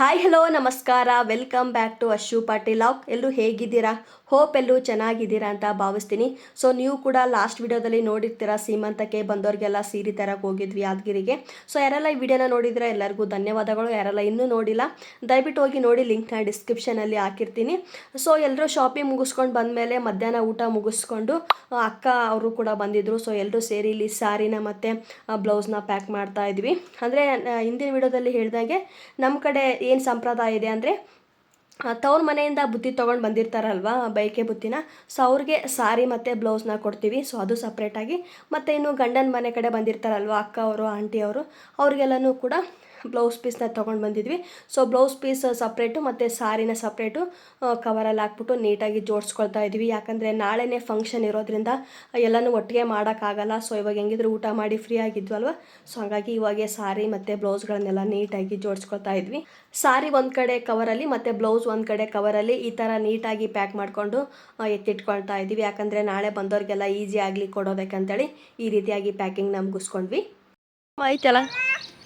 Hi hello ನಮಸ್ಕಾರ. Welcome back to Ashu Patil lock ಎಲ್ಲರೂ ಹೇಗಿದ್ದೀರಾ? ಹೋಪ್ ಎಲ್ಲರೂ ಚೆನ್ನಾಗಿದ್ದೀರಾ ಅಂತ ಭಾವಿಸ್ತೀನಿ. ಸೊ ನೀವು ಕೂಡ ಲಾಸ್ಟ್ ವಿಡಿಯೋದಲ್ಲಿ ನೋಡಿರ್ತೀರಾ ಸೀಮಂತಕ್ಕೆ ಬಂದವ್ರಿಗೆಲ್ಲ ಸೀರೆ ತರಕ್ಕೆ ಹೋಗಿದ್ವಿ ಯಾದಗಿರಿಗೆ. ಸೊ ಯಾರೆಲ್ಲ ಈ ವಿಡಿಯೋನ ನೋಡಿದ್ರೆ ಎಲ್ಲರಿಗೂ ಧನ್ಯವಾದಗಳು. ಯಾರೆಲ್ಲ ಇನ್ನೂ ನೋಡಿಲ್ಲ, ದಯವಿಟ್ಟು ಹೋಗಿ ನೋಡಿ ಲಿಂಕ್ನ ಡಿಸ್ಕ್ರಿಪ್ಷನಲ್ಲಿ ಹಾಕಿರ್ತೀನಿ. ಸೊ ಎಲ್ಲರೂ ಶಾಪಿಂಗ್ ಮುಗಿಸ್ಕೊಂಡು ಬಂದಮೇಲೆ ಮಧ್ಯಾಹ್ನ ಊಟ ಮುಗಿಸ್ಕೊಂಡು ಅಕ್ಕ ಅವರು ಕೂಡ ಬಂದಿದ್ದರು ಸೊ ಎಲ್ಲರೂ ಸೇರಿ ಇಲ್ಲಿ ಸ್ಯಾರಿನ ಮತ್ತು ಬ್ಲೌಸ್ನ ಪ್ಯಾಕ್ ಮಾಡ್ತಾ ಇದ್ವಿ. ಅಂದರೆ ಹಿಂದಿನ ವಿಡಿಯೋದಲ್ಲಿ ಹೇಳಿದಾಗೆ ನಮ್ಮ ಕಡೆ ಏನು ಸಂಪ್ರದಾಯ ಇದೆ ಅಂದರೆ ತವ್ರ ಮನೆಯಿಂದ ಬುತ್ತಿ ತೊಗೊಂಡು ಬಂದಿರ್ತಾರಲ್ವಾ, ಬೈಕೆ ಬುತ್ತಿನ, ಸೊ ಅವ್ರಿಗೆ ಸಾರಿ ಮತ್ತು ಬ್ಲೌಸ್ನ ಕೊಡ್ತೀವಿ, ಸೊ ಅದು ಸಪ್ರೇಟಾಗಿ ಮತ್ತು ಇನ್ನು ಗಂಡನ ಮನೆ ಕಡೆ ಬಂದಿರ್ತಾರಲ್ವ, ಅಕ್ಕ ಅವರು, ಆಂಟಿ ಅವರು, ಅವ್ರಿಗೆಲ್ಲನೂ ಕೂಡ ಬ್ಲೌಸ್ ಪೀಸ್ನ ತೊಗೊಂಡು ಬಂದಿದ್ವಿ. ಸೊ ಬ್ಲೌಸ್ ಪೀಸ್ ಸಪ್ರೇಟು ಮತ್ತು ಸಾರಿನ ಸಪ್ರೇಟು ಕವರಲ್ಲಿ ಹಾಕ್ಬಿಟ್ಟು ನೀಟಾಗಿ ಜೋಡಿಸ್ಕೊಳ್ತಾ ಇದ್ವಿ. ಯಾಕಂದರೆ ನಾಳೆನೇ ಫಂಕ್ಷನ್ ಇರೋದ್ರಿಂದ ಎಲ್ಲನೂ ಒಟ್ಟಿಗೆ ಮಾಡೋಕ್ಕಾಗಲ್ಲ ಸೊ ಇವಾಗ ಹೆಂಗಿದ್ರು ಊಟ ಮಾಡಿ ಫ್ರೀ ಆಗಿದ್ವಲ್ವ? ಸೊ ಹಾಗಾಗಿ ಇವಾಗೆ ಸಾರಿ ಮತ್ತು ಬ್ಲೌಸ್ಗಳನ್ನೆಲ್ಲ ನೀಟಾಗಿ ಜೋಡಿಸ್ಕೊಳ್ತಾ ಇದ್ವಿ. ಸಾರಿ ಒಂದು ಕಡೆ ಕವರಲ್ಲಿ ಮತ್ತು ಬ್ಲೌಸ್ ಒಂದು ಕಡೆ ಕವರಲ್ಲಿ ಈ ಥರ ನೀಟಾಗಿ ಪ್ಯಾಕ್ ಮಾಡಿಕೊಂಡು ಎತ್ತಿಟ್ಕೊಳ್ತಾ ಇದ್ದೀವಿ ಯಾಕಂದರೆ ನಾಳೆ ಬಂದವ್ರಿಗೆಲ್ಲ ಈಸಿ ಆಗಲಿ ಕೊಡೋದಕ್ಕಂತೇಳಿ ಈ ರೀತಿಯಾಗಿ ಪ್ಯಾಕಿಂಗ್ ಮುಗಿಸ್ಕೊಂಡ್ವಿ. ಆಯ್ತಲ್ಲ?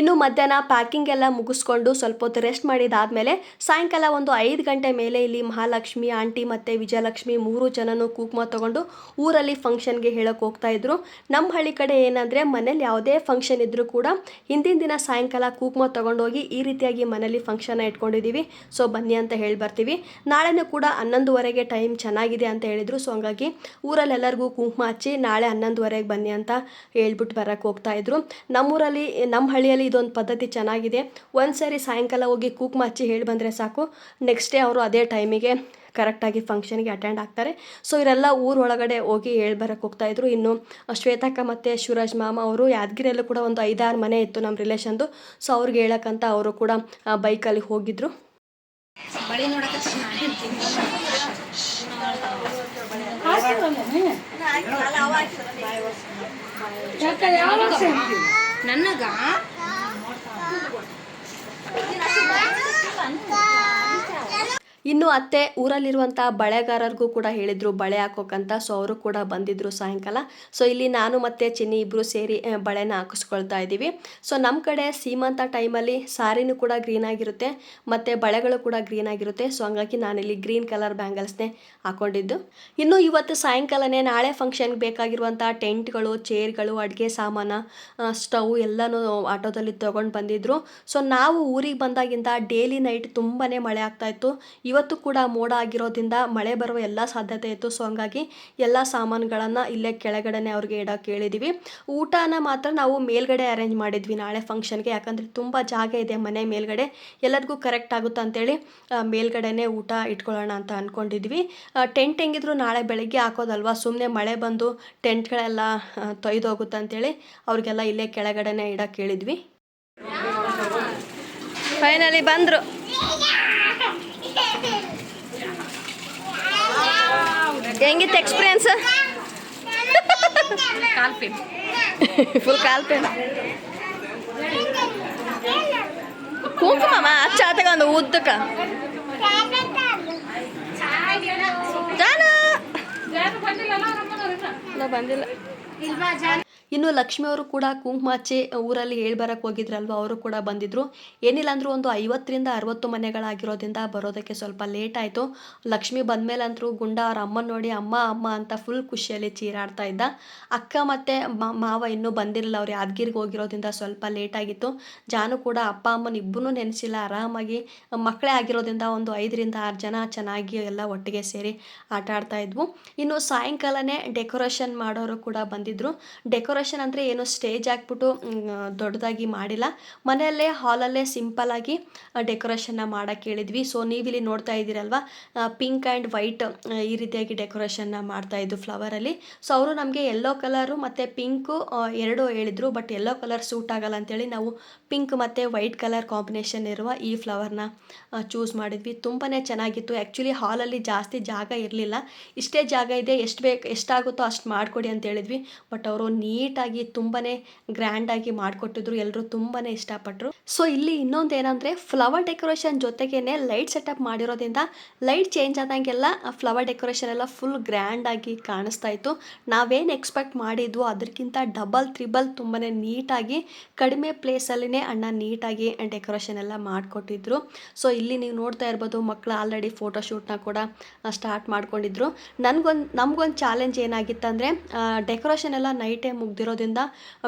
ಇನ್ನು ಮಧ್ಯಾಹ್ನ ಪ್ಯಾಕಿಂಗ್ ಎಲ್ಲ ಮುಗಿಸ್ಕೊಂಡು ಸ್ವಲ್ಪ ಹೊತ್ತು ರೆಸ್ಟ್ ಮಾಡಿದಾದಮೇಲೆ ಸಾಯಂಕಾಲ ಒಂದು ಐದು ಗಂಟೆ ಮೇಲೆ ಇಲ್ಲಿ ಮಹಾಲಕ್ಷ್ಮಿ ಆಂಟಿ ಮತ್ತು ವಿಜಯಲಕ್ಷ್ಮಿ ಮೂರು ಜನನು ಕುಂಕುಮ ತೊಗೊಂಡು ಊರಲ್ಲಿ ಫಂಕ್ಷನ್ಗೆ ಹೇಳೋಕೆ ಹೋಗ್ತಾ ಇದ್ರು. ನಮ್ಮ ಹಳ್ಳಿ ಕಡೆ ಏನಂದರೆ ಮನೇಲಿ ಯಾವುದೇ ಫಂಕ್ಷನ್ ಇದ್ದರೂ ಕೂಡ ಹಿಂದಿನ ದಿನ ಸಾಯಂಕಾಲ ಕುಂಕುಮ ತೊಗೊಂಡೋಗಿ ಈ ರೀತಿಯಾಗಿ ಮನೇಲಿ ಫಂಕ್ಷನ್ನ ಇಟ್ಕೊಂಡಿದ್ದೀವಿ ಸೊ ಬನ್ನಿ ಅಂತ ಹೇಳಿ ಬರ್ತೀವಿ. ನಾಳೆನೂ ಕೂಡ ಹನ್ನೊಂದುವರೆಗೆ ಟೈಮ್ ಚೆನ್ನಾಗಿದೆ ಅಂತ ಹೇಳಿದರು. ಸೊ ಹಂಗಾಗಿ ಊರಲ್ಲಿ ಎಲ್ಲರಿಗೂ ಕುಂಕುಮ ಹಚ್ಚಿ ನಾಳೆ ಹನ್ನೊಂದುವರೆಗೆ ಬನ್ನಿ ಅಂತ ಹೇಳ್ಬಿಟ್ಟು ಬರೋಕ್ಕೆ ಹೋಗ್ತಾ ಇದ್ರು. ನಮ್ಮೂರಲ್ಲಿ ನಮ್ಮ ಹಳ್ಳಿಯಲ್ಲಿ ಇದೊಂದು ಪದ್ಧತಿ ಚೆನ್ನಾಗಿದೆ. ಒಂದು ಸಾರಿ ಸಾಯಂಕಾಲ ಹೋಗಿ ಕೂಕ್ಮ ಹಚ್ಚಿ ಹೇಳಿ ಬಂದರೆ ಸಾಕು. ನೆಕ್ಸ್ಟ್ ಡೇ ಅವರು ಅದೇ ಟೈಮಿಗೆ ಕರೆಕ್ಟಾಗಿ ಫಂಕ್ಷನ್ಗೆ ಅಟೆಂಡ್ ಆಗ್ತಾರೆ. ಸೊ ಇವರೆಲ್ಲ ಊರೊಳಗಡೆ ಹೋಗಿ ಹೇಳಿ ಬರೋಕ್ಕೆ ಹೋಗ್ತಾ ಇದ್ರು. ಇನ್ನು ಶ್ವೇತಕ್ಕ ಮತ್ತು ಶಿವರಾಜ್ ಮಾಮ ಅವರು ಯಾದಗಿರಿಯಲ್ಲೂ ಕೂಡ ಒಂದು ಐದಾರು ಮನೆ ಇತ್ತು ನಮ್ಮ ರಿಲೇಷನ್ದು ಸೊ ಅವ್ರಿಗೆ ಹೇಳಕ್ಕಂತ ಅವರು ಕೂಡ ಬೈಕಲ್ಲಿ ಹೋಗಿದ್ರು. ಬಳಿ ನೋಡಕ ನನಗ ಇನ್ನು ಅತ್ತೆ ಊರಲ್ಲಿರುವಂಥ ಬಳೆಗಾರರಿಗೂ ಕೂಡ ಹೇಳಿದರು, ಬಳೆ ಹಾಕೋಕ್ಕಂತ ಸೊ ಅವರು ಕೂಡ ಬಂದಿದ್ದರು ಸಾಯಂಕಾಲ. ಸೊ ಇಲ್ಲಿ ನಾನು ಮತ್ತು ಚಿನ್ನಿ ಇಬ್ಬರು ಸೇರಿ ಬಳೆನ ಹಾಕಿಸ್ಕೊಳ್ತಾ ಇದ್ದೀವಿ. ಸೊ ನಮ್ಮ ಕಡೆ ಸೀಮಂತ ಟೈಮಲ್ಲಿ ಸಾರಿನೂ ಕೂಡ ಗ್ರೀನ್ ಆಗಿರುತ್ತೆ, ಮತ್ತು ಬಳೆಗಳು ಕೂಡ ಗ್ರೀನ್ ಆಗಿರುತ್ತೆ. ಸೊ ಹಂಗಾಗಿ ನಾನಿಲ್ಲಿ ಗ್ರೀನ್ ಕಲರ್ ಬ್ಯಾಂಗಲ್ಸ್ನೇ ಹಾಕೊಂಡಿದ್ದು. ಇನ್ನು ಇವತ್ತು ಸಾಯಂಕಾಲನೇ ನಾಳೆ ಫಂಕ್ಷನ್ಗೆ ಬೇಕಾಗಿರುವಂಥ ಟೆಂಟ್ಗಳು ಚೇರ್ಗಳು ಅಡುಗೆ ಸಾಮಾನು ಸ್ಟವ್ ಎಲ್ಲನೂ ಆಟೋದಲ್ಲಿ ತೊಗೊಂಡು ಬಂದಿದ್ರು. ಸೊ ನಾವು ಊರಿಗೆ ಬಂದಾಗಿಂದ ಡೇಲಿ ನೈಟ್ ತುಂಬಾ ಮಳೆ ಆಗ್ತಾ ಇತ್ತು. ಇವತ್ತು ಕೂಡ ಮೋಡ ಆಗಿರೋದ್ರಿಂದ ಮಳೆ ಬರುವ ಎಲ್ಲ ಸಾಧ್ಯತೆ ಇತ್ತು. ಸೊ ಹಂಗಾಗಿ ಎಲ್ಲ ಸಾಮಾನುಗಳನ್ನು ಇಲ್ಲೇ ಕೆಳಗಡೆನೆ ಅವ್ರಿಗೆ ಇಡೋಕೆ ಹೇಳಿದ್ದೀವಿ ಊಟನ ಮಾತ್ರ ನಾವು ಮೇಲ್ಗಡೆ ಅರೇಂಜ್ ಮಾಡಿದ್ವಿ ನಾಳೆ ಫಂಕ್ಷನ್ಗೆ ಯಾಕಂದರೆ ತುಂಬ ಜಾಗ ಇದೆ ಮನೆ ಮೇಲ್ಗಡೆ. ಎಲ್ಲರಿಗೂ ಕರೆಕ್ಟ್ ಆಗುತ್ತೆ ಅಂತೇಳಿ ಮೇಲ್ಗಡೆನೆ ಊಟ ಇಟ್ಕೊಳ್ಳೋಣ ಅಂತ ಅಂದ್ಕೊಂಡಿದ್ವಿ ಟೆಂಟ್ ಹೆಂಗಿದ್ರು ನಾಳೆ ಬೆಳಗ್ಗೆ ಹಾಕೋದಲ್ವಾ? ಸುಮ್ಮನೆ ಮಳೆ ಬಂದು ಟೆಂಟ್ಗಳೆಲ್ಲ ತೊಯ್ದೋಗುತ್ತೆ ಅಂತೇಳಿ ಅವ್ರಿಗೆಲ್ಲ ಇಲ್ಲೇ ಕೆಳಗಡೆನೆ ಇಡೋಕೆ ಹೇಳಿದ್ವಿ ಫೈನಲಿ ಬಂದರು. ಹೆಂಗಿತ್ತು ಎಕ್ಸ್ಪೀರಿಯನ್ಸ್ ಫುಲ್ ಕಾಲ್ ಪೇನ್. ಹಚ್ಚ ಆತಗ ಒಂದು ಉದ್ದಕ್ಕ. ಜಾನ! ಬಂದಿಲ್ಲ. ಇನ್ನು ಲಕ್ಷ್ಮಿ ಅವರು ಕೂಡ ಕುಂಕುಮಾಚೆ ಊರಲ್ಲಿ ಹೇಳ್ಬರಕ್ಕೆ ಹೋಗಿದ್ರಲ್ವ? ಅವರು ಕೂಡ ಬಂದಿದ್ರು. ಏನಿಲ್ಲ ಅಂದರೂ ಒಂದು ಐವತ್ತರಿಂದ ಅರವತ್ತು ಮನೆಗಳಾಗಿರೋದ್ರಿಂದ ಬರೋದಕ್ಕೆ ಸ್ವಲ್ಪ ಲೇಟ್ ಆಯಿತು. ಲಕ್ಷ್ಮಿ ಬಂದಮೇಲೆ ಅಂತರೂ ಗುಂಡ ಅವ್ರ ಅಮ್ಮನ ನೋಡಿ, ಅಮ್ಮ ಅಮ್ಮ ಅಂತ ಫುಲ್ ಖುಷಿಯಲ್ಲಿ ಚೀರಾಡ್ತಾ ಇದ್ದ. ಅಕ್ಕ ಮತ್ತೆ ಮಾವ ಇನ್ನೂ ಬಂದಿರಲಿಲ್ಲ. ಅವ್ರು ಯಾದಗಿರಿಗೆ ಹೋಗಿರೋದ್ರಿಂದ ಸ್ವಲ್ಪ ಲೇಟ್ ಆಗಿತ್ತು. ಜಾನು ಕೂಡ ಅಪ್ಪ, ಅಮ್ಮನ ಇಬ್ಬರೂ ನೆನೆಸಿಲ್ಲ. ಆರಾಮಾಗಿ ಮಕ್ಕಳೇ ಆಗಿರೋದ್ರಿಂದ ಒಂದು ಐದರಿಂದ ಆರು ಜನ ಚೆನ್ನಾಗಿ ಎಲ್ಲ ಒಟ್ಟಿಗೆ ಸೇರಿ ಆಟ ಆಡ್ತಾ ಇದ್ವು. ಇನ್ನು ಸಾಯಂಕಾಲನೇ ಡೆಕೋರೇಷನ್ ಮಾಡೋರು ಕೂಡ ಬಂದಿದ್ರು. ಡೆಕೋರೇಷನ್ ಅಂದರೆ ಏನು ಸ್ಟೇಜ್ ಹಾಕ್ಬಿಟ್ಟು ದೊಡ್ಡದಾಗಿ ಮಾಡಿಲ್ಲ. ಮನೆಯಲ್ಲೇ, ಹಾಲಲ್ಲೇ ಸಿಂಪಲ್ಲಾಗಿ ಡೆಕೋರೇಷನ್ನ ಮಾಡೋಕ್ಕೆ ಹೇಳಿದ್ವಿ. ಸೊ ನೀವಿಲ್ಲಿ ನೋಡ್ತಾ ಇದ್ದೀರಲ್ವ ಪಿಂಕ್ ಆ್ಯಂಡ್ ವೈಟ್ ಈ ರೀತಿಯಾಗಿ ಡೆಕೋರೇಷನ್ನ ಮಾಡ್ತಾಯಿದ್ದು ಫ್ಲವರಲ್ಲಿ ಸೊ ಅವರು ನಮಗೆ ಯೆಲ್ಲೋ ಕಲರು ಮತ್ತು ಪಿಂಕು ಎರಡು ಹೇಳಿದರು ಬಟ್ ಯೆಲ್ಲೋ ಕಲರ್ ಸೂಟ್ ಆಗಲ್ಲ ಅಂತೇಳಿ ನಾವು ಪಿಂಕ್ ಮತ್ತು ವೈಟ್ ಕಲರ್ ಕಾಂಬಿನೇಷನ್ ಇರುವ ಈ ಫ್ಲವರ್ನ ಚೂಸ್ ಮಾಡಿದ್ವಿ. ತುಂಬಾ ಚೆನ್ನಾಗಿತ್ತು. ಆ್ಯಕ್ಚುಲಿ ಹಾಲಲ್ಲಿ ಜಾಸ್ತಿ ಜಾಗ ಇರಲಿಲ್ಲ. ಇಷ್ಟೇ ಜಾಗ ಇದೆ. ಎಷ್ಟು ಬೇಕು, ಎಷ್ಟಾಗುತ್ತೋ ಅಷ್ಟು ಮಾಡಿಕೊಡಿ ಅಂತ ಹೇಳಿದ್ವಿ. ಬಟ್ ಅವರು ನೀಟ್ ನೀಟಾಗಿ ತುಂಬಾ ಗ್ರ್ಯಾಂಡಾಗಿ ಮಾಡಿಕೊಟ್ಟಿದ್ರು. ಎಲ್ಲರೂ ತುಂಬಾ ಇಷ್ಟಪಟ್ಟರು ಸೊ ಇಲ್ಲಿ ಇನ್ನೊಂದು ಏನಂದರೆ ಫ್ಲವರ್ ಡೆಕೋರೇಷನ್ ಜೊತೆಗೇನೆ ಲೈಟ್ ಸೆಟಪ್ ಮಾಡಿರೋದ್ರಿಂದ ಲೈಟ್ ಚೇಂಜ್ ಆದಂಗೆಲ್ಲ ಫ್ಲವರ್ ಡೆಕೋರೇಷನ್ ಎಲ್ಲ ಫುಲ್ ಗ್ರ್ಯಾಂಡಾಗಿ ಕಾಣಿಸ್ತಾ ಇತ್ತು. ನಾವೇನು ಎಕ್ಸ್ಪೆಕ್ಟ್ ಮಾಡಿದ್ವು ಅದಕ್ಕಿಂತ ಡಬಲ್ ತ್ರಿಬಲ್ ತುಂಬಾ ನೀಟಾಗಿ ಕಡಿಮೆ ಪ್ಲೇಸಲ್ಲಿನೇ ಅಣ್ಣ ನೀಟಾಗಿ ಡೆಕೋರೇಷನ್ ಎಲ್ಲ ಮಾಡಿಕೊಟ್ಟಿದ್ರು. ಸೊ ಇಲ್ಲಿ ನೀವು ನೋಡ್ತಾ ಇರ್ಬೋದು ಮಕ್ಕಳು ಆಲ್ರೆಡಿ ಫೋಟೋಶೂಟ್ನ ಕೂಡ ಸ್ಟಾರ್ಟ್ ಮಾಡ್ಕೊಂಡಿದ್ರು. ನನಗೊಂದು, ನಮಗೊಂದು ಚಾಲೆಂಜ್ ಏನಾಗಿತ್ತಂದರೆ ಡೆಕೋರೇಷನ್ ಎಲ್ಲ ನೈಟೇ ಮುಗ್ದಿರೋದ್ರಿಂದ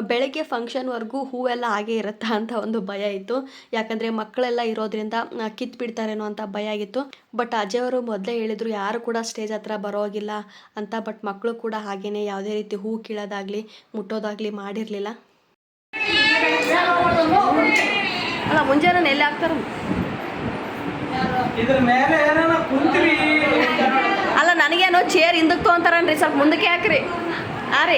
ಬೆಳಗ್ಗೆ ಫಂಕ್ಷನ್ವರೆಗೂ ಹೂವೆಲ್ಲ ಹಾಗೆ ಇರುತ್ತಾ ಅಂತ ಒಂದು ಭಯ ಇತ್ತು. ಯಾಕಂದರೆ ಮಕ್ಕಳೆಲ್ಲ ಇರೋದ್ರಿಂದ ಕಿತ್ ಕಿತ್ತು ಬಿಡ್ತಾರೇನೋ ಅಂತ ಭಯ ಆಗಿತ್ತು. ಬಟ್ ಅಜಯವರು ಮೊದಲೇ ಹೇಳಿದರು ಯಾರು ಕೂಡ ಸ್ಟೇಜ್ ಹತ್ರ ಬರೋಗಿಲ್ಲ ಅಂತ ಬಟ್ ಮಕ್ಕಳು ಕೂಡ ಹಾಗೇನೆ ಯಾವುದೇ ರೀತಿ ಹೂ ಕೀಳೋದಾಗಲಿ ಮುಟ್ಟೋದಾಗಲಿ ಮಾಡಿರಲಿಲ್ಲ. ಅಲ್ಲ ಮುಂಜಾನೆ ಎಲ್ಲಿ ಹಾಕ್ತಾರ? ಅಲ್ಲ ನನಗೇನೋ ಚೇರ್ ಹಿಂದಕ್ಕೆ ತೊಗೊಂತಾರನ್ರಿ? ಸ್ವಲ್ಪ ಮುಂದಕ್ಕೆ ಹಾಕ್ರಿ. ಆ ರೀ.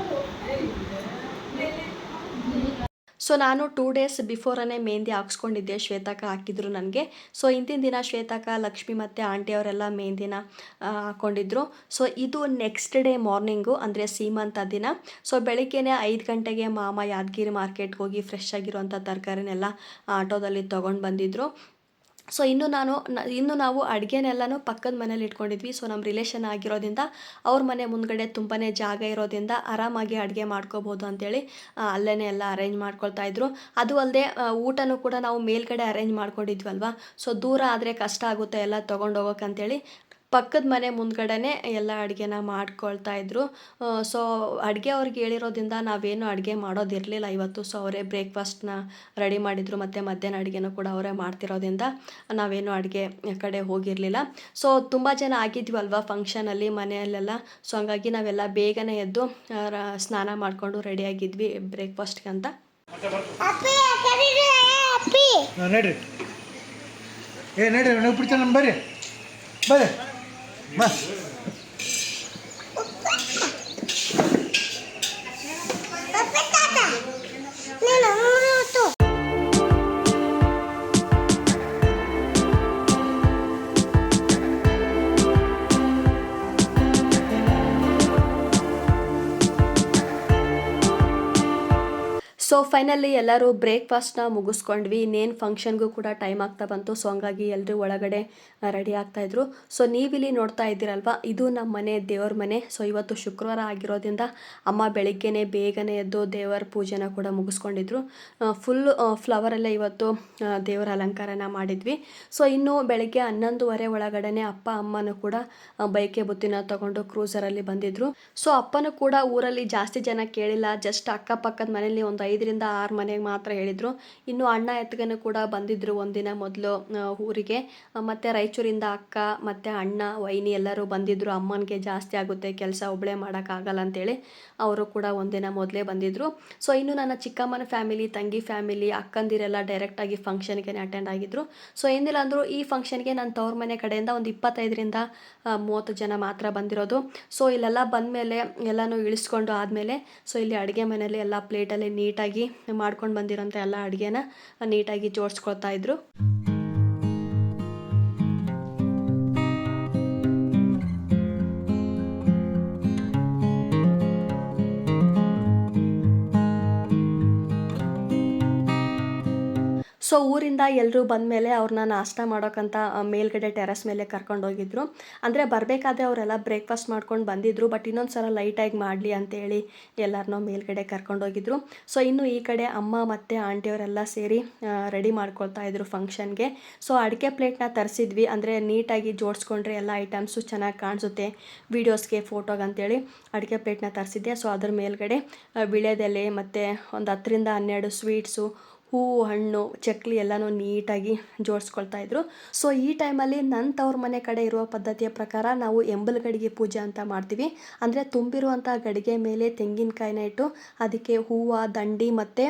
ಸೊ ನಾನು ಟೂ ಡೇಸ್ ಬಿಫೋರನ್ನೇ ಮೆಹಂದಿ ಹಾಕ್ಸ್ಕೊಂಡಿದ್ದೆ ಶ್ವೇತಕ ಹಾಕಿದ್ರು ನನಗೆ. ಸೊ ಇಂದಿನ ದಿನ ಶ್ವೇತಕ ಲಕ್ಷ್ಮಿ ಮತ್ತು ಆಂಟಿ ಅವರೆಲ್ಲ ಮೆಹಂದಿನ ಹಾಕ್ಕೊಂಡಿದ್ರು. ಸೊ ಇದು ನೆಕ್ಸ್ಟ್ ಡೇ ಮಾರ್ನಿಂಗು ಅಂದರೆ ಸೀಮಂತ ದಿನ. ಸೊ ಬೆಳಿಗ್ಗೆನೇ ಐದು ಗಂಟೆಗೆ ಮಾಮ ಯಾದಗಿರಿ ಮಾರ್ಕೆಟ್ಗೆ ಹೋಗಿ ಫ್ರೆಶ್ ಆಗಿರುವಂಥ ತರಕಾರಿನೆಲ್ಲ ಆಟೋದಲ್ಲಿ ತೊಗೊಂಡು ಬಂದಿದ್ದರು ಸೊ ಇನ್ನು ನಾನು ಇನ್ನು ನಾವು ಅಡುಗೆನೆಲ್ಲನೂ ಪಕ್ಕದ ಮನೇಲಿ ಇಟ್ಕೊಂಡಿದ್ವಿ. ಸೊ ನಮ್ಮ ರಿಲೇಷನ್ ಆಗಿರೋದ್ರಿಂದ, ಅವ್ರ ಮನೆ ಮುಂದ್ಗಡೆ ತುಂಬಾ ಜಾಗ ಇರೋದ್ರಿಂದ ಆರಾಮಾಗಿ ಅಡುಗೆ ಮಾಡ್ಕೋಬೋದು ಅಂತೇಳಿ ಅಲ್ಲೇ ಎಲ್ಲ ಅರೇಂಜ್ ಮಾಡ್ಕೊಳ್ತಾ ಇದ್ರು. ಅದು ಅಲ್ಲದೆ ಊಟನೂ ಕೂಡ ನಾವು ಮೇಲ್ಗಡೆ ಅರೇಂಜ್ ಮಾಡ್ಕೊಂಡಿದ್ವಲ್ವಾ ಸೊ ದೂರ ಆದರೆ ಕಷ್ಟ ಆಗುತ್ತೆ ಎಲ್ಲ ತೊಗೊಂಡೋಗೋಕ್ಕಂತೇಳಿ ಪಕ್ಕದ ಮನೆ ಮುಂದ್ಗಡೆನೇ ಎಲ್ಲ ಅಡುಗೆನ ಮಾಡ್ಕೊಳ್ತಾ ಇದ್ರು. ಸೊ ಅಡುಗೆ ಅವ್ರಿಗೆ ಹೇಳಿರೋದ್ರಿಂದ ನಾವೇನು ಅಡುಗೆ ಮಾಡೋದಿರಲಿಲ್ಲ. ಇವತ್ತು ಸೊ ಅವರೇ ಬ್ರೇಕ್ಫಾಸ್ಟ್ನ ರೆಡಿ ಮಾಡಿದರು ಮತ್ತು ಮಧ್ಯಾಹ್ನ ಅಡುಗೆನೂ ಕೂಡ ಅವರೇ ಮಾಡ್ತಿರೋದ್ರಿಂದ ನಾವೇನು ಅಡುಗೆ ಕಡೆ ಹೋಗಿರಲಿಲ್ಲ. ಸೊ ತುಂಬ ಜನ ಆಗಿದ್ವಿ ಅಲ್ವಾ ಫಂಕ್ಷನಲ್ಲಿ ಮನೆಯಲ್ಲೆಲ್ಲ? ಸೊ ಹಂಗಾಗಿ ನಾವೆಲ್ಲ ಬೇಗನೆ ಎದ್ದು ಸ್ನಾನ ಮಾಡಿಕೊಂಡು ರೆಡಿಯಾಗಿದ್ವಿ ಬ್ರೇಕ್ಫಾಸ್ಟ್ಗೆ ಅಂತ. ನಡ್ರಿ. ಏ ನಡ್ರಿ ನೀವು ಬಿಡ್ತೇನೆ ನಮ್ಮ ಬರ್ರಿ. ಬರ್ರಿ. Bak. ಫೈನಲಿ ಎಲ್ಲರೂ ಬ್ರೇಕ್ಫಾಸ್ಟ್ನ ಮುಗಿಸ್ಕೊಂಡ್ವಿ. ಇನ್ನೇನು ಫಂಕ್ಷನ್ಗೂ ಕೂಡ ಟೈಮ್ ಆಗ್ತಾ ಬಂತು. ಸೊ ಹಂಗಾಗಿ ಎಲ್ಲರೂ ಒಳಗಡೆ ರೆಡಿ ಆಗ್ತಾಯಿದ್ರು ಸೊ ನೀವಿಲ್ಲಿ ನೋಡ್ತಾ ಇದ್ದೀರಲ್ವ? ಇದು ನಮ್ಮ ಮನೆ, ದೇವ್ರ ಮನೆ. ಸೊ ಇವತ್ತು ಶುಕ್ರವಾರ ಆಗಿರೋದ್ರಿಂದ ಅಮ್ಮ ಬೆಳಿಗ್ಗೆನೇ ಬೇಗನೆ ಎದ್ದು ದೇವರ ಪೂಜೆನ ಕೂಡ ಮುಗಿಸ್ಕೊಂಡಿದ್ರು. ಫುಲ್ ಫ್ಲವರೆಲ್ಲ ಇವತ್ತು ದೇವರ ಅಲಂಕಾರನ ಮಾಡಿದ್ವಿ. ಸೊ ಇನ್ನು ಬೆಳಗ್ಗೆ ಹನ್ನೊಂದುವರೆ ಒಳಗಡೆ ಅಪ್ಪ ಅಮ್ಮನೂ ಕೂಡ ಬೈಕೆ ಬುತ್ತಿನ ತಗೊಂಡು ಕ್ರೂಸರಲ್ಲಿ ಬಂದಿದ್ರು. ಸೊ ಅಪ್ಪನೂ ಕೂಡ ಊರಲ್ಲಿ ಜಾಸ್ತಿ ಜನ ಕೇಳಿಲ್ಲ. ಜಸ್ಟ್ ಅಕ್ಕಪಕ್ಕದ ಮನೆಯಲ್ಲಿ ಒಂದು ಐದರಿಂದ ಆರು ಮನೆಗೆ ಮಾತ್ರ ಹೇಳಿದರು. ಇನ್ನು ಅಣ್ಣ ಎತ್ಗನು ಕೂಡ ಬಂದಿದ್ದರು ಒಂದಿನ ಮೊದಲು ಊರಿಗೆ. ಮತ್ತು ರಾಯಚೂರಿಂದ ಅಕ್ಕ, ಮತ್ತು ಅಣ್ಣ, ವೈನಿ ಎಲ್ಲರೂ ಬಂದಿದ್ದರು ಅಮ್ಮನಿಗೆ ಜಾಸ್ತಿ ಆಗುತ್ತೆ, ಕೆಲಸ ಒಬ್ಬಳೇ ಮಾಡೋಕ್ಕಾಗಲ್ಲ ಅಂತೇಳಿ ಅವರು ಕೂಡ ಒಂದಿನ ಮೊದಲೇ ಬಂದಿದ್ದರು ಸೊ ಇನ್ನು ನನ್ನ ಚಿಕ್ಕಮ್ಮನ ಫ್ಯಾಮಿಲಿ, ತಂಗಿ ಫ್ಯಾಮಿಲಿ, ಅಕ್ಕಂದಿರೆಲ್ಲ ಡೈರೆಕ್ಟಾಗಿ ಫಂಕ್ಷನ್ಗೆ ಅಟೆಂಡ್ ಆಗಿದ್ದರು ಸೊ ಏನಿಲ್ಲ ಅಂದರೂ ಈ ಫಂಕ್ಷನ್ಗೆ ನನ್ನ ತವ್ರ ಮನೆ ಕಡೆಯಿಂದ ಒಂದು ಇಪ್ಪತ್ತೈದರಿಂದ ಮೂವತ್ತು ಜನ ಮಾತ್ರ ಬಂದಿರೋದು. ಸೊ ಇಲ್ಲೆಲ್ಲ ಬಂದಮೇಲೆ ಎಲ್ಲನೂ ಇಳಿಸ್ಕೊಂಡು ಆದಮೇಲೆ ಸೊ ಇಲ್ಲಿ ಅಡುಗೆ ಮನೆಯಲ್ಲಿ ಎಲ್ಲ ಪ್ಲೇಟಲ್ಲಿ ನೀಟಾಗಿ ಮಾಡ್ಕೊಂಡು ಬಂದಿರೋಂಥ ಎಲ್ಲ ಅಡುಗೆನ ನೀಟಾಗಿ ಜೋಡಿಸ್ಕೊಳ್ತಾ ಇದ್ರು. ಸೊ ಊರಿಂದ ಎಲ್ಲರೂ ಬಂದಮೇಲೆ ಅವ್ರನ್ನ ನಾಷ್ಟ ಮಾಡೋಕ್ಕಂತ ಮೇಲ್ಗಡೆ ಟೆರಸ್ ಮೇಲೆ ಕರ್ಕೊಂಡು ಹೋಗಿದ್ರು. ಅಂದರೆ ಬರಬೇಕಾದ್ರೆ ಅವರೆಲ್ಲ ಬ್ರೇಕ್ಫಾಸ್ಟ್ ಮಾಡ್ಕೊಂಡು ಬಂದಿದ್ರು, ಬಟ್ ಇನ್ನೊಂದು ಸಲ ಲೈಟಾಗಿ ಮಾಡಲಿ ಅಂತೇಳಿ ಎಲ್ಲರನ್ನೂ ಮೇಲ್ಗಡೆ ಕರ್ಕೊಂಡು ಹೋಗಿದ್ರು. ಸೊ ಇನ್ನು ಈ ಕಡೆ ಅಮ್ಮ ಮತ್ತು ಆಂಟಿಯವರೆಲ್ಲ ಸೇರಿ ರೆಡಿ ಮಾಡ್ಕೊಳ್ತಾ ಇದ್ರು ಫಂಕ್ಷನ್ಗೆ. ಸೊ ಅಡಿಕೆ ಪ್ಲೇಟ್ನ ತರಿಸಿದ್ವಿ. ಅಂದರೆ ನೀಟಾಗಿ ಜೋಡಿಸ್ಕೊಂಡ್ರೆ ಎಲ್ಲ ಐಟಮ್ಸು ಚೆನ್ನಾಗಿ ಕಾಣಿಸುತ್ತೆ ವೀಡಿಯೋಸ್ಗೆ, ಫೋಟೋಗೆ ಅಂತೇಳಿ ಅಡಿಕೆ ಪ್ಲೇಟ್ನ ತರಿಸಿದ್ದೆ. ಸೊ ಅದ್ರ ಮೇಲ್ಗಡೆ ವಿಳೆದೆಲೆ ಮತ್ತು ಒಂದು ಹತ್ತರಿಂದ ಹನ್ನೆರಡು ಸ್ವೀಟ್ಸು ಹೂವು ಹಣ್ಣು, ಚಕ್ಲಿ ಎಲ್ಲನೂ ನೀಟಾಗಿ ಜೋಡಿಸ್ಕೊಳ್ತಾ ಇದ್ರು. ಸೊ ಈ ಟೈಮಲ್ಲಿ ನನ್ನ ತವ್ರ ಮನೆ ಕಡೆ ಇರುವ ಪದ್ಧತಿಯ ಪ್ರಕಾರ ನಾವು ಎಂಬಲ್ ಗಡಿಗೆ ಪೂಜೆ ಅಂತ ಮಾಡ್ತೀವಿ. ಅಂದರೆ ತುಂಬಿರುವಂಥ ಗಡಿಗೆ ಮೇಲೆ ತೆಂಗಿನಕಾಯಿನ ಇಟ್ಟು ಅದಕ್ಕೆ ಹೂವು, ದಂಡಿ ಮತ್ತು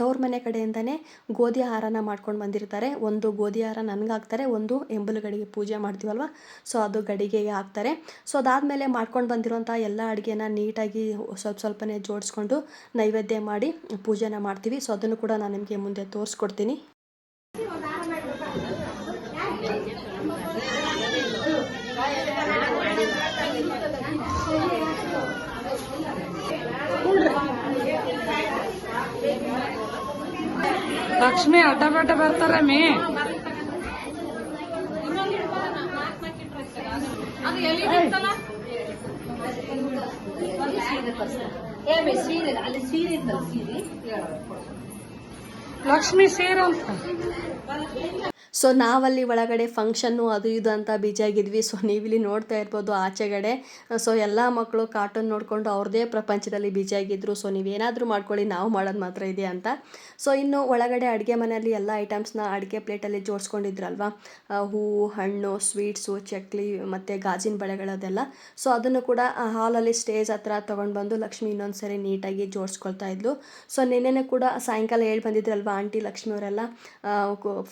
ತವ್ರ ಮನೆ ಕಡೆಯಿಂದನೇ ಗೋಧಿ ಹಾರನ ಮಾಡ್ಕೊಂಡು ಬಂದಿರ್ತಾರೆ. ಒಂದು ಗೋಧಿ ಹಾರ ನನಗೆ ಹಾಕ್ತಾರೆ, ಒಂದು ಎಂಬಲ್ ಗಡಿಗೆ ಪೂಜೆ ಮಾಡ್ತೀವಲ್ವ? ಸೊ ಅದು ಗಡಿಗೆಗೆ ಹಾಕ್ತಾರೆ. ಸೊ ಅದಾದಮೇಲೆ ಮಾಡ್ಕೊಂಡು ಬಂದಿರುವಂಥ ಎಲ್ಲ ಅಡುಗೆನ ನೀಟಾಗಿ ಸ್ವಲ್ಪ ಸ್ವಲ್ಪನೇ ಜೋಡಿಸ್ಕೊಂಡು ನೈವೇದ್ಯ ಮಾಡಿ ಪೂಜೆನ ಮಾಡ್ತೀವಿ. ಸೊ ಅದನ್ನು ಕೂಡ ನಾನು ನಿಮಗೆ ಮುಂದೆ ತೋರಿಸ್ಕೊಡ್ತೀನಿ. ಲಕ್ಷ್ಮಿ ಅಡ್ಡ ಬಡ್ಡ ಸೀರೆ ಲಕ್ಷ್ಮಿ ಸೀರೆ? ಅಂತ ಸೊ ನಾವಲ್ಲಿ ಒಳಗಡೆ ಫಂಕ್ಷನ್ನು ಅದು ಇದು ಅಂತ ಆಗಿದ್ವಿ. ಸೊ ನೀವಿಲ್ಲಿ ನೋಡ್ತಾ ಇರ್ಬೋದು ಆಚೆಗಡೆ. ಸೊ ಎಲ್ಲ ಮಕ್ಕಳು ಕಾರ್ಟೂನ್ ನೋಡಿಕೊಂಡು ಅವ್ರದ್ದೇ ಪ್ರಪಂಚದಲ್ಲಿ ಆಗಿದ್ರು. ಸೊ ನೀವೇನಾದರೂ ಮಾಡ್ಕೊಳ್ಳಿ, ನಾವು ಮಾಡೋದು ಮಾತ್ರ ಇದೆ ಅಂತ. ಸೊ ಇನ್ನು ಒಳಗಡೆ ಅಡುಗೆ ಮನೆಯಲ್ಲಿ ಎಲ್ಲ ಐಟಮ್ಸ್ನ ಅಡುಗೆ ಪ್ಲೇಟಲ್ಲಿ ಜೋಡಿಸ್ಕೊಂಡಿದ್ರಲ್ವ? ಹೂವು, ಹಣ್ಣು ಸ್ವೀಟ್ಸು ಚಕ್ಲಿ ಮತ್ತು ಗಾಜಿನ ಬಳೆಗಳದೆಲ್ಲ ಸೊ ಅದನ್ನು ಕೂಡ ಹಾಲಲ್ಲಿ ಸ್ಟೇಜ್ ಹತ್ರ ತೊಗೊಂಡು ಬಂದು ಲಕ್ಷ್ಮಿ ಇನ್ನೊಂದು ಸರಿ ನೀಟಾಗಿ ಜೋಡಿಸ್ಕೊಳ್ತಾ ಇದ್ಲು. ಸೊ ನಿನ್ನೆನೂ ಕೂಡ ಸಾಯಂಕಾಲ ಹೇಳಿ ಬಂದಿದ್ರಲ್ವ ಆಂಟಿ ಲಕ್ಷ್ಮಿಯವರೆಲ್ಲ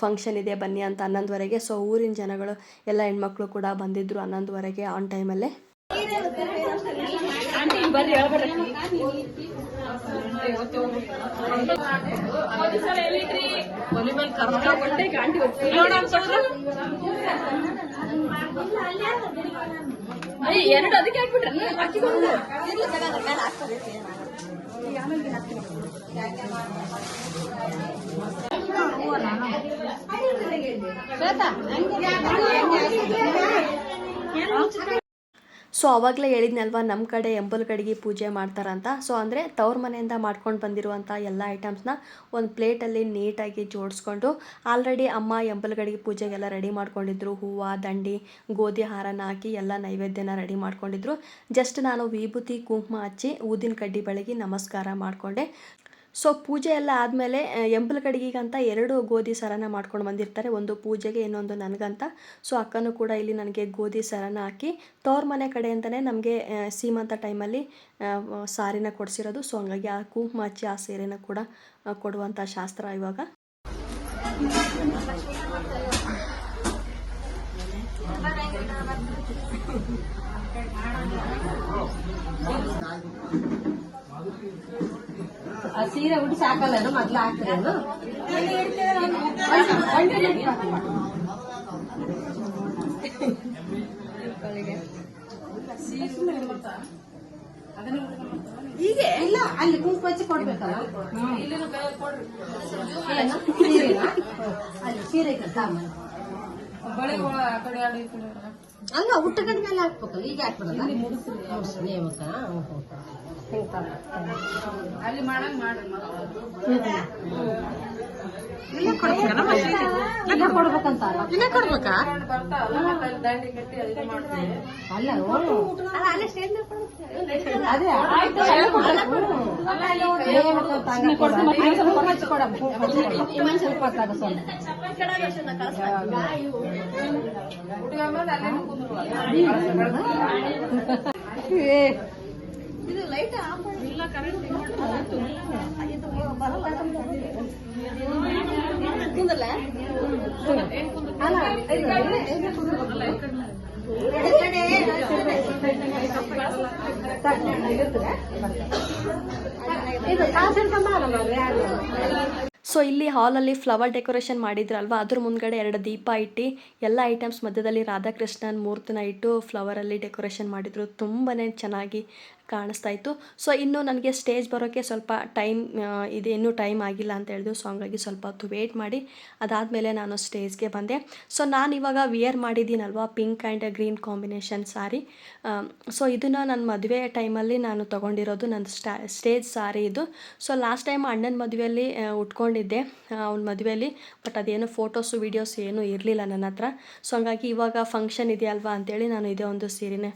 ಫಂಕ್ಷನ್ ಇದೆ, ಬನ್ನಿ ಅಂತ ಹನ್ನೊಂದುವರೆಗೆ ಸೊ ಊರಿನ ಜನಗಳು ಎಲ್ಲ ಹೆಣ್ಮಕ್ಳು ಕೂಡ ಬಂದಿದ್ರು ಹನ್ನೊಂದುವರೆಗೆ ಆನ್ ಟೈಮಲ್ಲೇ ಅದಕ್ಕೆ ಸೊ ಅವಾಗಲೇ ಹೇಳಿದ್ನಲ್ವ ನಮ್ಮ ಕಡೆ ಎಂಬಲ್ ಕಡೆಗೆ ಪೂಜೆ ಮಾಡ್ತಾರಂತ ಸೊ ಅಂದರೆ ತವ್ರ ಮನೆಯಿಂದ ಮಾಡ್ಕೊಂಡು ಬಂದಿರುವಂಥ ಎಲ್ಲ ಐಟಮ್ಸ್ನ ಒಂದು ಪ್ಲೇಟಲ್ಲಿ ನೀಟಾಗಿ ಜೋಡಿಸ್ಕೊಂಡು ಆಲ್ರೆಡಿ ಅಮ್ಮ ಎಂಬಲ್ ಗಡಿಗೆ ಪೂಜೆಗೆಲ್ಲ ರೆಡಿ ಮಾಡ್ಕೊಂಡಿದ್ರು. ಹೂವು, ದಂಡಿ, ಗೋಧಿ ಹಾರನ ಹಾಕಿ ಎಲ್ಲ ನೈವೇದ್ಯನ ರೆಡಿ ಮಾಡ್ಕೊಂಡಿದ್ರು. ಜಸ್ಟ್ ನಾನು ವಿಭೂತಿ, ಕುಂಕುಮ ಹಚ್ಚಿ ಊದಿನ ಕಡ್ಡಿ ಬೆಳಗಿ ನಮಸ್ಕಾರ ಮಾಡಿಕೊಂಡೆ. ಸೊ ಪೂಜೆ ಎಲ್ಲ ಆದಮೇಲೆ ಎಂಬಲ್ ಕಡೆಗಿಗಂತ ಎರಡು ಗೋಧಿ ಸರನ ಮಾಡ್ಕೊಂಡು ಬಂದಿರ್ತಾರೆ. ಒಂದು ಪೂಜೆಗೆ, ಇನ್ನೊಂದು ನನಗಂತ. ಸೊ ಅಕ್ಕನೂ ಕೂಡ ಇಲ್ಲಿ ನನಗೆ ಗೋಧಿ ಸರನ ಹಾಕಿ, ತವ್ರ ಮನೆ ಕಡೆಯಿಂದನೇ ನಮಗೆ ಸೀಮಂತ ಟೈಮಲ್ಲಿ ಸಾರಿನ ಕೊಡಿಸಿರೋದು. ಸೊ ಹಂಗಾಗಿ ಆ ಕುಂಕುಮ ಹಚ್ಚಿ, ಆ ಸೀರೆನ ಕೂಡ ಕೊಡುವಂಥ ಶಾಸ್ತ್ರ ಇವಾಗ. ಸೀರೆ ಉಡಿಸಿ ಹಾಕಲ್ಲ ಮೊದ್ಲು ಹಾಕ್ತಿರೇನು ಹೀಗೆ? ಇಲ್ಲ ಅಲ್ಲಿ ಕುಂಕುಮ ಹಚ್ಚಿ ಕೊಡ್ಬೇಕಲ್ಲ. ಏನು? ಅಲ್ಲಿ ಸೀರೆ. ಅಲ್ಲ ಕಡೆ ಮೇಲೆ ಹಾಕ್ಬೇಕಲ್ಲ ಈಗ ಹಾಕ್ಬಿಡಲ್ಲ ಮುಡ್ಸು, ನೇಮಕ ಹ್ಮ್, ಹ್ಮ್, ಹ್ಮ್. ಹಿಂಗ್ ತರ. ಇಲ್ಲೇ ಕೊಡ್ಬೇಕಂತಾರ ಇಲ್ಲೇ ಕೊಡ್ಬೇಕಾ ಅಲ್ಲ ಓ. ಅದೇ ಆಯ್ತು, ಅಲ್ಲೇ ಕೊಡ್ಬೇಕು. ನೇಮಕ ಅಲ್ಲ, ಸೊ ಇಲ್ಲಿ ಹಾಲಲ್ಲಿ ಫ್ಲವರ್ ಡೆಕೋರೇಷನ್ ಮಾಡಿದ್ರಲ್ವ? ಅದ್ರ ಮುಂದ್ಗಡೆ ಎರಡು ದೀಪ ಇಟ್ಟು ಎಲ್ಲ ಐಟಮ್ಸ್ ಮಧ್ಯದಲ್ಲಿ ರಾಧಾಕೃಷ್ಣನ್ ಮೂರ್ತಿನ ಇಟ್ಟು ಫ್ಲವರಲ್ಲಿ ಡೆಕೋರೇಷನ್ ಮಾಡಿದ್ರು. ತುಂಬಾ ಚೆನ್ನಾಗಿ ಕಾಣಿಸ್ತಾ ಇತ್ತು. ಸೊ ಇನ್ನು ನನಗೆ ಸ್ಟೇಜ್ ಬರೋಕ್ಕೆ ಸ್ವಲ್ಪ ಟೈಮ್ ಇದು ಇನ್ನೂ ಟೈಮ್ ಆಗಿಲ್ಲ ಅಂತ ಹೇಳಿದ್ರು ಸೊ ಹಂಗಾಗಿ ಸ್ವಲ್ಪ ಹೊತ್ತು ವೇಟ್ ಮಾಡಿ. ಅದಾದಮೇಲೆ ನಾನು ಸ್ಟೇಜ್ಗೆ ಬಂದೆ. ಸೊ ನಾನು ಇವಾಗ wear ಮಾಡಿದ್ದೀನಲ್ವ? Pink and green combination sari so ಇದನ್ನು ನನ್ನ ಮದುವೆ ಟೈಮಲ್ಲಿ ನಾನು ತೊಗೊಂಡಿರೋದು ನನ್ನ ಸ್ಟಾ ಸ್ಟೇಜ್ ಸಾರಿ ಇದು. ಸೊ ಲಾಸ್ಟ್ ಟೈಮ್ ಅಣ್ಣನ ಮದುವೆಯಲ್ಲಿ ಉಟ್ಕೊಂಡಿದ್ದೆ ಅವ್ನ ಮದುವೆಯಲ್ಲಿ ಬಟ್ ಅದೇನು ಫೋಟೋಸು ವೀಡಿಯೋಸ್ ಏನೂ ಇರಲಿಲ್ಲ ನನ್ನ ಹತ್ರ. ಸೊ ಹಂಗಾಗಿ ಇವಾಗ ಫಂಕ್ಷನ್ ಇದೆಯಲ್ವಾ ಅಂತೇಳಿ ನಾನು ಇದೇ ಒಂದು ಸೀರೆನೇ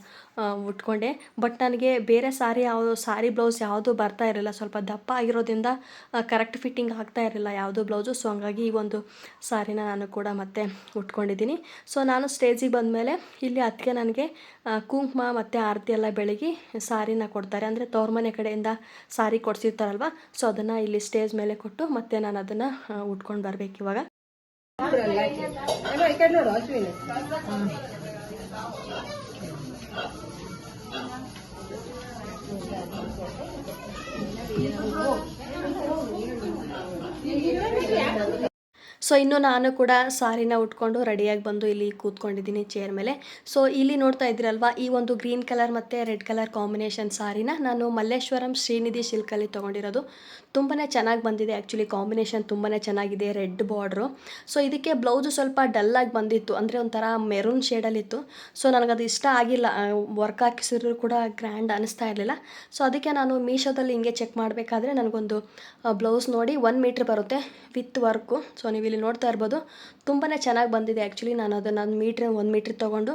ಉಟ್ಕೊಂಡೆ. ಬಟ್ ನನಗೆ ಬೇರೆ ಬೇರೆ ಸಾರಿ ಯಾವುದು, ಸಾರಿ ಬ್ಲೌಸ್ ಯಾವುದು ಬರ್ತಾ ಇರಲಿಲ್ಲ. ಸ್ವಲ್ಪ ದಪ್ಪ ಆಗಿರೋದ್ರಿಂದ ಕರೆಕ್ಟ್ ಫಿಟ್ಟಿಂಗ್ ಆಗ್ತಾ ಇರಲಿಲ್ಲ ಯಾವುದು ಬ್ಲೌಸು. ಸೊ ಹಂಗಾಗಿ ಈ ಒಂದು ಸಾರಿನ ನಾನು ಕೂಡ ಮತ್ತೆ ಉಟ್ಕೊಂಡಿದ್ದೀನಿ. ಸೊ ನಾನು ಸ್ಟೇಜಿಗೆ ಬಂದಮೇಲೆ ಇಲ್ಲಿ ಅದಕ್ಕೆ ನನಗೆ ಕುಂಕುಮ ಮತ್ತು ಆರತಿ ಎಲ್ಲ ಬೆಳಗಿ ಸಾರಿನ ಕೊಡ್ತಾರೆ. ಅಂದರೆ ತವ್ರ ಮನೆ ಕಡೆಯಿಂದ ಸಾರಿ ಕೊಡಿಸಿರ್ತಾರಲ್ವ? ಸೊ ಅದನ್ನು ಇಲ್ಲಿ ಸ್ಟೇಜ್ ಮೇಲೆ ಕೊಟ್ಟು ಮತ್ತೆ ನಾನು ಅದನ್ನು ಉಟ್ಕೊಂಡು ಬರ್ಬೇಕು ಇವಾಗ. 你说你你 ಸೊ ಇನ್ನು ನಾನು ಕೂಡ ಸಾರಿನ ಉಟ್ಕೊಂಡು ರೆಡಿಯಾಗಿ ಬಂದು ಇಲ್ಲಿ ಕೂತ್ಕೊಂಡಿದ್ದೀನಿ ಚೇರ್ ಮೇಲೆ. ಸೊ ಇಲ್ಲಿ ನೋಡ್ತಾ ಇದ್ದೀರಲ್ವಾ, ಈ ಒಂದು ಗ್ರೀನ್ ಕಲರ್ ಮತ್ತು ರೆಡ್ ಕಲರ್ ಕಾಂಬಿನೇಷನ್ ಸಾರಿನ ನಾನು ಮಲ್ಲೇಶ್ವರಂ ಶ್ರೀನಿಧಿ ಶಿಲ್ಕಲ್ಲಿ ತೊಗೊಂಡಿರೋದು. ತುಂಬಾ ಚೆನ್ನಾಗಿ ಬಂದಿದೆ. ಆ್ಯಕ್ಚುಲಿ ಕಾಂಬಿನೇಷನ್ ತುಂಬಾ ಚೆನ್ನಾಗಿದೆ ರೆಡ್ ಬಾರ್ಡ್ರು ಸೊ ಇದಕ್ಕೆ ಬ್ಲೌಸು ಸ್ವಲ್ಪ ಡಲ್ಲಾಗಿ ಬಂದಿತ್ತು. ಅಂದರೆ ಒಂಥರ ಮೆರೂನ್ ಶೇಡಲ್ಲಿತ್ತು ಸೊ ನನಗದು ಇಷ್ಟ ಆಗಿಲ್ಲ. ವರ್ಕ್ ಹಾಕಿಸಿದ್ರು ಕೂಡ ಗ್ರ್ಯಾಂಡ್ ಅನಿಸ್ತಾ ಇರಲಿಲ್ಲ. ಸೊ ಅದಕ್ಕೆ ನಾನು ಮೀಶೋದಲ್ಲಿ ಹಿಂಗೆ ಚೆಕ್ ಮಾಡಬೇಕಾದ್ರೆ ನನಗೊಂದು ಬ್ಲೌಸ್ ನೋಡಿ ಒನ್ ಮೀಟ್ರ್ ಬರುತ್ತೆ ವಿತ್ ವರ್ಕು ಸೊ ನೀವು ಇಲ್ಲಿ ನೋಡ್ತಾ ಇರ್ಬೋದು ತುಂಬಾ ಚೆನ್ನಾಗಿ ಬಂದಿದೆ. ಆ್ಯಕ್ಚುಲಿ ನಾನು ಅದನ್ನು ಮೀಟ್ರ್ ಒಂದು ಮೀಟ್ರ್ ತೊಗೊಂಡು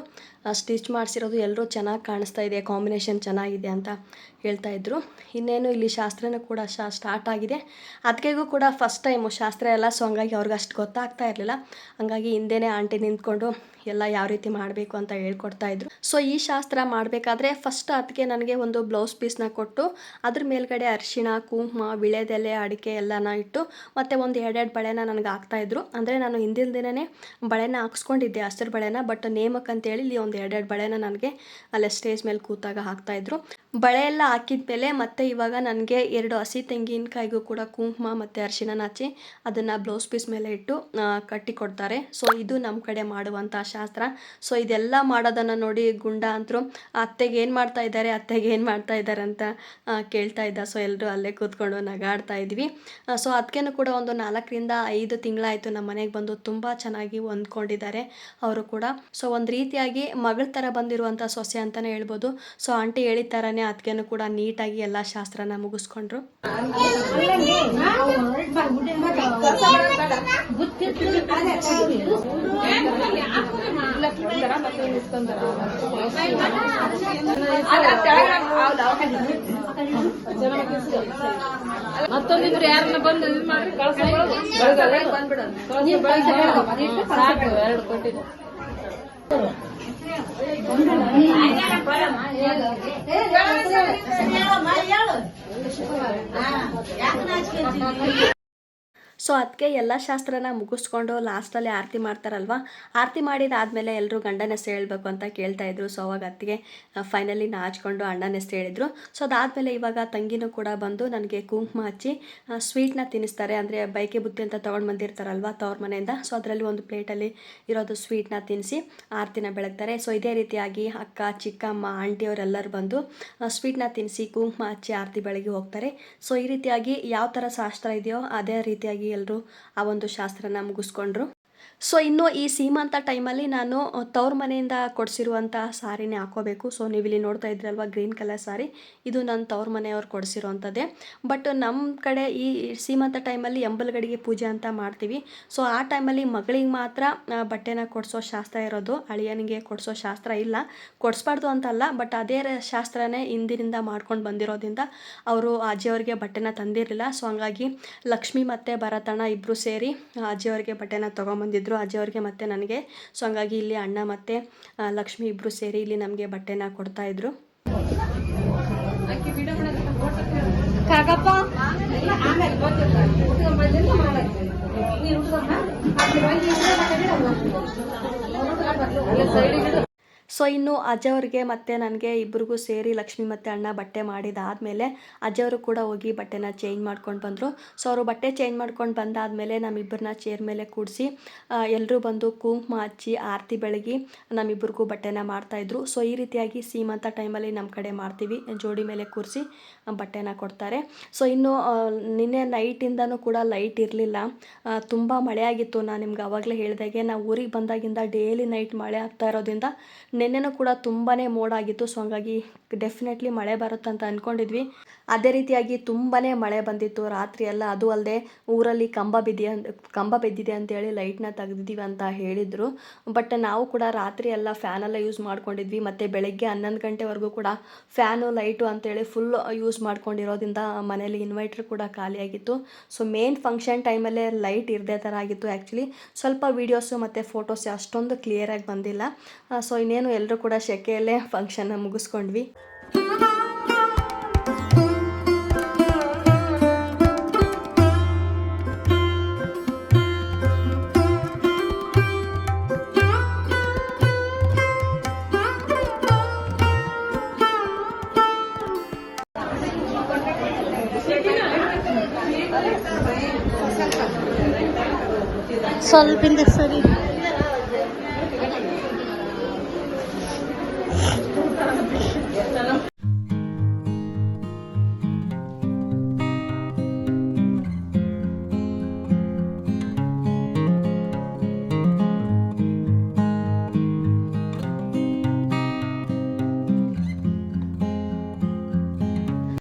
ಸ್ಟಿಚ್ ಮಾಡಿಸಿರೋದು ಎಲ್ಲರೂ ಚೆನ್ನಾಗಿ ಕಾಣಿಸ್ತಾ ಇದೆ, ಕಾಂಬಿನೇಷನ್ ಚೆನ್ನಾಗಿದೆ ಅಂತ ಹೇಳ್ತಾ ಇದ್ರು. ಇನ್ನೇನು ಇಲ್ಲಿ ಶಾಸ್ತ್ರನೂ ಕೂಡ ಶಾ, ಸ್ಟಾರ್ಟ್ ಆಗಿದೆ. ಅದಕ್ಕೆಗೂ ಕೂಡ ಫಸ್ಟ್ ಟೈಮು ಶಾಸ್ತ್ರ ಎಲ್ಲ ಸೊ ಹಂಗಾಗಿ ಅವ್ರಿಗೆ ಅಷ್ಟು ಗೊತ್ತಾಗ್ತಾ ಇರಲಿಲ್ಲ. ಹಂಗಾಗಿ ಹಿಂದೆನೇ ಆಂಟಿ ನಿಂತ್ಕೊಂಡು ಎಲ್ಲ ಯಾವ ರೀತಿ ಮಾಡಬೇಕು ಅಂತ ಹೇಳ್ಕೊಡ್ತಾ ಇದ್ರು. ಸೊ ಈ ಶಾಸ್ತ್ರ ಮಾಡಬೇಕಾದ್ರೆ ಫಸ್ಟ್ ಅದಕ್ಕೆ ನನಗೆ ಒಂದು ಬ್ಲೌಸ್ ಪೀಸ್ನ ಕೊಟ್ಟು, ಅದ್ರ ಮೇಲ್ಗಡೆ ಅರಿಶಿಣ, ಕುಂಕುಮ ವಿಳೆದೆಲೆ ಅಡಿಕೆ ಎಲ್ಲನ ಇಟ್ಟು, ಮತ್ತು ಒಂದು ಎರಡೆರಡು ಬಳೆನ ನನಗೆ ಹಾಕ್ತಾಯಿದ್ರು ಅಂದರೆ ನಾನು ಹಿಂದಿನ ದಿನವೇ ಬಳೆನ ಹಾಕ್ಸ್ಕೊಂಡಿದ್ದೆ ಹಸಿರು ಬಳೆನ ಬಟ್ ನೇಮಕ್ ಅಂತೇಳಿ ಇಲ್ಲಿ ಒಂದು ಎರಡೆರಡು ಬಳೆನ ನನಗೆ ಅಲ್ಲೇ ಸ್ಟೇಜ್ ಮೇಲೆ ಕೂತಾಗ ಹಾಕ್ತಾಯಿದ್ರು ಬಳೆ ಎಲ್ಲ ಹಾಕಿದ ಮೇಲೆ ಮತ್ತೆ ಇವಾಗ ನನಗೆ ಎರಡು ಹಸಿ ತೆಂಗಿನಕಾಯಿಗೂ ಕೂಡ ಕುಂಕುಮ ಮತ್ತು ಅರಿಶಿನ ಹಚ್ಚಿ ಅದನ್ನು ಬ್ಲೌಸ್ ಪೀಸ್ ಮೇಲೆ ಇಟ್ಟು ಕಟ್ಟಿ ಕೊಡ್ತಾರೆ. ಸೊ ಇದು ನಮ್ಮ ಕಡೆ ಮಾಡುವಂಥ ಶಾಸ್ತ್ರ. ಸೊ ಇದೆಲ್ಲ ಮಾಡೋದನ್ನು ನೋಡಿ ಗುಂಡ ಅಂತರು, ಅತ್ತೆಗೆ ಏನು ಮಾಡ್ತಾ ಇದ್ದಾರೆ? ಅತ್ತೆಗೆ ಏನು ಮಾಡ್ತಾ ಇದ್ದಾರೆ? ಅಂತ ಕೇಳ್ತಾ ಇದ್ದ. ಸೊ ಎಲ್ಲರೂ ಅಲ್ಲೇ ಕೂತ್ಕೊಂಡು ನಗಾಡ್ತಾ ಇದ್ವಿ. ಸೊ ಅದಕ್ಕೇನು ಕೂಡ ಒಂದು ನಾಲ್ಕರಿಂದ ಐದು ತಿಂಗಳಾಯಿತು ನಮ್ಮ ಮನೆಗೆ ಬಂದು ತುಂಬ ಚೆನ್ನಾಗಿ ಹೊಂದ್ಕೊಂಡಿದ್ದಾರೆ ಅವರು ಕೂಡ. ಸೊ ಒಂದು ರೀತಿಯಾಗಿ ಮಗಳ ಥರ ಬಂದಿರುವಂಥ ಸೊಸೆ ಅಂತಲೇ ಹೇಳ್ಬೋದು. ಸೊ ಆಂಟಿ ಹೇಳಿದ ಥರನೇ ಅದಕ್ಕೇನು ಕೂಡ ನೀಟಾಗಿ ಎಲ್ಲ ಶಾಸ್ತ್ರನ ಮುಗಿಸ್ಕೊಂಡ್ರು. ಮತ್ತೊಂದಿದ್ರು ಯಾರನ್ನ ಬಂದು ಇದು ಮಾಡಿ ಕಳ್ಸ ಸಾಕು ಎರಡು ಕೊಟ್ಟಿದ್ದು. ಯಾಕೆ ನಾಚಿಕೆ ಸೊ ಅದಕ್ಕೆ ಎಲ್ಲ ಶಾಸ್ತ್ರನ ಮುಗಿಸ್ಕೊಂಡು ಲಾಸ್ಟಲ್ಲಿ ಆರತಿ ಮಾಡ್ತಾರಲ್ವ? ಆರತಿ ಮಾಡಿದಾದಮೇಲೆ ಎಲ್ಲರೂ ಗಂಡನ ಹೆಸರು ಹೇಳಬೇಕು ಅಂತ ಕೇಳ್ತಾ ಇದ್ರು. ಸೊ ಅವಾಗ ಅತ್ತಿಗೆ ಫೈನಲಿ ನಾಚ್ಕೊಂಡು ಅಣ್ಣನ ಹೆಸರು ಹೇಳಿದ್ರು. ಸೊ ಅದಾದಮೇಲೆ ಇವಾಗ ತಂಗಿನೂ ಕೂಡ ಬಂದು ನನಗೆ ಕುಂಕುಮ ಹಚ್ಚಿ ಸ್ವೀಟ್ನ ತಿನ್ನಿಸ್ತಾರೆ. ಅಂದರೆ ಬೈಕೆ ಬುತ್ತಿ ಅಂತ ತೊಗೊಂಡು ಬಂದಿರ್ತಾರಲ್ವ ತವ್ರ ಮನೆಯಿಂದ? ಸೊ ಅದರಲ್ಲಿ ಒಂದು ಪ್ಲೇಟಲ್ಲಿ ಇರೋದು ಸ್ವೀಟ್ನ ತಿನ್ನಿಸಿ ಆರತಿನ ಬೆಳಗ್ತಾರೆ. ಸೊ ಇದೇ ರೀತಿಯಾಗಿ ಅಕ್ಕ, ಚಿಕ್ಕಮ್ಮ, ಆಂಟಿಯವರೆಲ್ಲರೂ ಬಂದು ಸ್ವೀಟ್ನ ತಿನ್ನಿಸಿ ಕುಂಕುಮ ಹಚ್ಚಿ ಆರತಿ ಬೆಳಗ್ಗೆ ಹೋಗ್ತಾರೆ. ಸೊ ಈ ರೀತಿಯಾಗಿ ಯಾವ ಥರ ಶಾಸ್ತ್ರ ಇದೆಯೋ ಅದೇ ರೀತಿಯಾಗಿ ಎಲ್ಲರೂ ಆ ಒಂದು ಶಾಸ್ತ್ರನ ಮುಗಿಸ್ಕೊಂಡ್ರು. ಸೊ ಇನ್ನು ಈ ಸೀಮಂತ ಟೈಮಲ್ಲಿ ನಾನು ತವ್ರ ಮನೆಯಿಂದ ಕೊಡಿಸಿರುವಂಥ ಸಾರಿನೇ ಹಾಕೋಬೇಕು. ಸೊ ನೀವು ಇಲ್ಲಿ ನೋಡ್ತಾ ಇದ್ರಲ್ವ ಗ್ರೀನ್ ಕಲರ್ ಸಾರಿ. ಇದು ನನ್ನ ತವ್ರ ಮನೆಯವ್ರು ಕೊಡಿಸಿರುವಂಥದ್ದೇ ಬಟ್ ನಮ್ಮ ಕಡೆ ಈ ಸೀಮಂತ ಟೈಮಲ್ಲಿ ಎಂಬಲಗಡಿಗೆ ಪೂಜೆ ಅಂತ ಮಾಡ್ತೀವಿ. ಸೊ ಆ ಟೈಮಲ್ಲಿ ಮಗಳಿಗೆ ಮಾತ್ರ ಬಟ್ಟೆನ ಕೊಡಿಸೋ ಶಾಸ್ತ್ರ ಇರೋದು. ಅಳಿಯನಿಗೆ ಕೊಡಿಸೋ ಶಾಸ್ತ್ರ ಇಲ್ಲ. ಕೊಡಿಸ್ಬಾರ್ದು ಅಂತಲ್ಲ ಬಟ್ ಅದೇ ಶಾಸ್ತ್ರನೇ ಹಿಂದಿನಿಂದ ಮಾಡ್ಕೊಂಡು ಬಂದಿರೋದ್ರಿಂದ ಅವರು ಅಜ್ಜಿಯವ್ರಿಗೆ ಬಟ್ಟೆನ ತಂದಿರಲಿಲ್ಲ. ಸೊ ಹಂಗಾಗಿ ಲಕ್ಷ್ಮಿ ಮತ್ತು ಭರತಣ್ಣ ಇಬ್ಬರು ಸೇರಿ ಅಜ್ಜಿಯವ್ರಿಗೆ ಬಟ್ಟೆನ ತೊಗೊಂಬಂದಿದ್ರು. ಅಜ್ಜಿಯವ್ರಿಗೆ ಮತ್ತು ನನಗೆ. ಸೊ ಹಂಗಾಗಿ ಇಲ್ಲಿ ಅಣ್ಣ ಮತ್ತು ಲಕ್ಷ್ಮಿ ಇಬ್ಬರು ಸೇರಿ ಇಲ್ಲಿ ನಮಗೆ ಬಟ್ಟೆನ ಕೊಡ್ತಾಯಿದ್ರು ಸೊ ಇನ್ನು ಅಜ್ಜವ್ರಿಗೆ ಮತ್ತು ನನಗೆ ಇಬ್ಬರಿಗೂ ಸೇರಿ ಲಕ್ಷ್ಮಿ ಮತ್ತು ಅಣ್ಣ ಬಟ್ಟೆ ಮಾಡಿದಾದಮೇಲೆ ಅಜ್ಜವರು ಕೂಡ ಹೋಗಿ ಬಟ್ಟೆನ ಚೇಂಜ್ ಮಾಡ್ಕೊಂಡು ಬಂದರು. ಸೊ ಅವರು ಬಟ್ಟೆ ಚೇಂಜ್ ಮಾಡ್ಕೊಂಡು ಬಂದಾದಮೇಲೆ ನಮ್ಮಿಬ್ಬರನ್ನ ಚೇರ್ ಮೇಲೆ ಕೂಡಿಸಿ ಎಲ್ಲರೂ ಬಂದು ಕುಂಕುಮ ಹಚ್ಚಿ, ಆರತಿ ಬೆಳಗಿ ನಮ್ಮಿಬ್ಬರಿಗೂ ಬಟ್ಟೆನ ಮಾಡ್ತಾಯಿದ್ರು ಸೊ ಈ ರೀತಿಯಾಗಿ ಸೀಮಂತ ಟೈಮಲ್ಲಿ ನಮ್ಮ ಕಡೆ ಮಾಡ್ತೀವಿ. ಜೋಡಿ ಮೇಲೆ ಕೂರಿಸಿ ಬಟ್ಟೆನ ಕೊಡ್ತಾರೆ. ಸೊ ಇನ್ನು ನಿನ್ನೆ ನೈಟಿಂದನೂ ಕೂಡ ಲೈಟ್ ಇರಲಿಲ್ಲ. ತುಂಬ ಮಳೆ ಆಗಿತ್ತು. ನಾನು ನಿಮ್ಗೆ ಅವಾಗಲೇ ಹೇಳಿದಾಗೆ, ನಾವು ಊರಿಗೆ ಬಂದಾಗಿಂದ ಡೈಲಿ ನೈಟ್ ಮಳೆ ಆಗ್ತಾ ಇರೋದ್ರಿಂದ ನಿನ್ನೆನೂ ಕೂಡ ತುಂಬಾ ಮೋಡ ಆಗಿತ್ತು ಸೊ ಹಂಗಾಗಿ ಡೆಫಿನೆಟ್ಲಿ ಮಳೆ ಬರುತ್ತಂತ ಅಂದ್ಕೊಂಡಿದ್ವಿ ಅದೇ ರೀತಿಯಾಗಿ ತುಂಬಾ ಮಳೆ ಬಂದಿತ್ತು. ರಾತ್ರಿ ಎಲ್ಲ ಅದು ಅಲ್ಲದೆ ಊರಲ್ಲಿ ಕಂಬ ಬಿದ್ದಿ ಕಂಬ ಬಿದ್ದಿದೆ ಅಂತೇಳಿ ಲೈಟ್ನ ತೆಗೆದಿದ್ದೀವಿ ಅಂತ ಹೇಳಿದರು. ಬಟ್ ನಾವು ಕೂಡ ರಾತ್ರಿ ಎಲ್ಲ ಫ್ಯಾನೆಲ್ಲ ಯೂಸ್ ಮಾಡ್ಕೊಂಡಿದ್ವಿ. ಮತ್ತು ಬೆಳಗ್ಗೆ ಹನ್ನೊಂದು ಗಂಟೆವರೆಗೂ ಕೂಡ ಫ್ಯಾನು ಲೈಟು ಅಂತೇಳಿ ಫುಲ್ ಯೂಸ್ ಮಾಡ್ಕೊಂಡಿರೋದ್ರಿಂದ ಮನೇಲಿ ಇನ್ವೈಟ್ರ್ ಕೂಡ ಖಾಲಿಯಾಗಿತ್ತು ಸೊ ಮೇನ್ ಫಂಕ್ಷನ್ ಟೈಮಲ್ಲೇ ಲೈಟ್ ಇರದೇ ಥರ ಆಗಿತ್ತು ಆ್ಯಕ್ಚುಲಿ ಸ್ವಲ್ಪ ವೀಡಿಯೋಸು ಮತ್ತು ಫೋಟೋಸ್ ಅಷ್ಟೊಂದು ಕ್ಲಿಯರಾಗಿ ಬಂದಿಲ್ಲ. ಸೊ ಇನ್ನೇನು ಎಲ್ಲರೂ ಕೂಡ ಶೆಕೆಯಲ್ಲೇ ಫಂಕ್ಷನ್ನ ಮುಗಿಸ್ಕೊಂಡ್ವಿ. ಸ್ವಲ್ಪ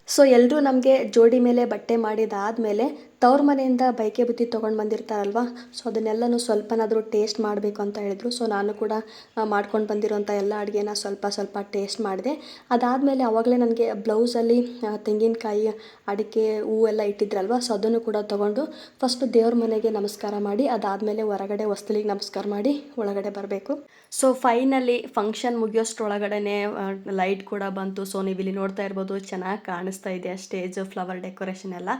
ಸೊ ಎಲ್ಲರೂ ನಮಗೆ ಜೋಡಿ ಮೇಲೆ ಬಟ್ಟೆ ಮಾಡಿದಾದಮೇಲೆ ತವ್ರ ಮನೆಯಿಂದ ಬೈಕೆ ಬುತ್ತಿ ತೊಗೊಂಡು ಬಂದಿರ್ತಾರಲ್ವ? ಸೊ ಅದನ್ನೆಲ್ಲನೂ ಸ್ವಲ್ಪನಾದರೂ ಟೇಸ್ಟ್ ಮಾಡಬೇಕು ಅಂತ ಹೇಳಿದ್ರು. ಸೊ ನಾನು ಕೂಡ ಮಾಡ್ಕೊಂಡು ಬಂದಿರೋಂಥ ಎಲ್ಲ ಅಡುಗೆನ ಸ್ವಲ್ಪ ಸ್ವಲ್ಪ ಟೇಸ್ಟ್ ಮಾಡಿದೆ. ಅದಾದಮೇಲೆ ಅವಾಗಲೇ ನನಗೆ ಬ್ಲೌಸಲ್ಲಿ ತೆಂಗಿನಕಾಯಿ, ಅಡಿಕೆ, ಹೂವೆಲ್ಲ ಇಟ್ಟಿದ್ರಲ್ವ? ಸೊ ಅದನ್ನು ಕೂಡ ತೊಗೊಂಡು ಫಸ್ಟು ದೇವ್ರ ಮನೆಗೆ ನಮಸ್ಕಾರ ಮಾಡಿ, ಅದಾದಮೇಲೆ ಹೊರಗಡೆ ವಸ್ತುಲಿಗೆ ನಮಸ್ಕಾರ ಮಾಡಿ ಒಳಗಡೆ ಬರಬೇಕು. ಸೊ ಫೈನಲಿ ಫಂಕ್ಷನ್ ಮುಗಿಯೋಷ್ಟೊಳಗಡೆ ಲೈಟ್ ಕೂಡ ಬಂತು. ಸೊ ನೀವು ಇಲ್ಲಿ ನೋಡ್ತಾ ಇರ್ಬೋದು, ಚೆನ್ನಾಗಿ ಕಾಣಿಸ್ತಾ ಇದೆ ಸ್ಟೇಜ್ ಫ್ಲವರ್ ಡೆಕೋರೇಷನ್ ಎಲ್ಲ.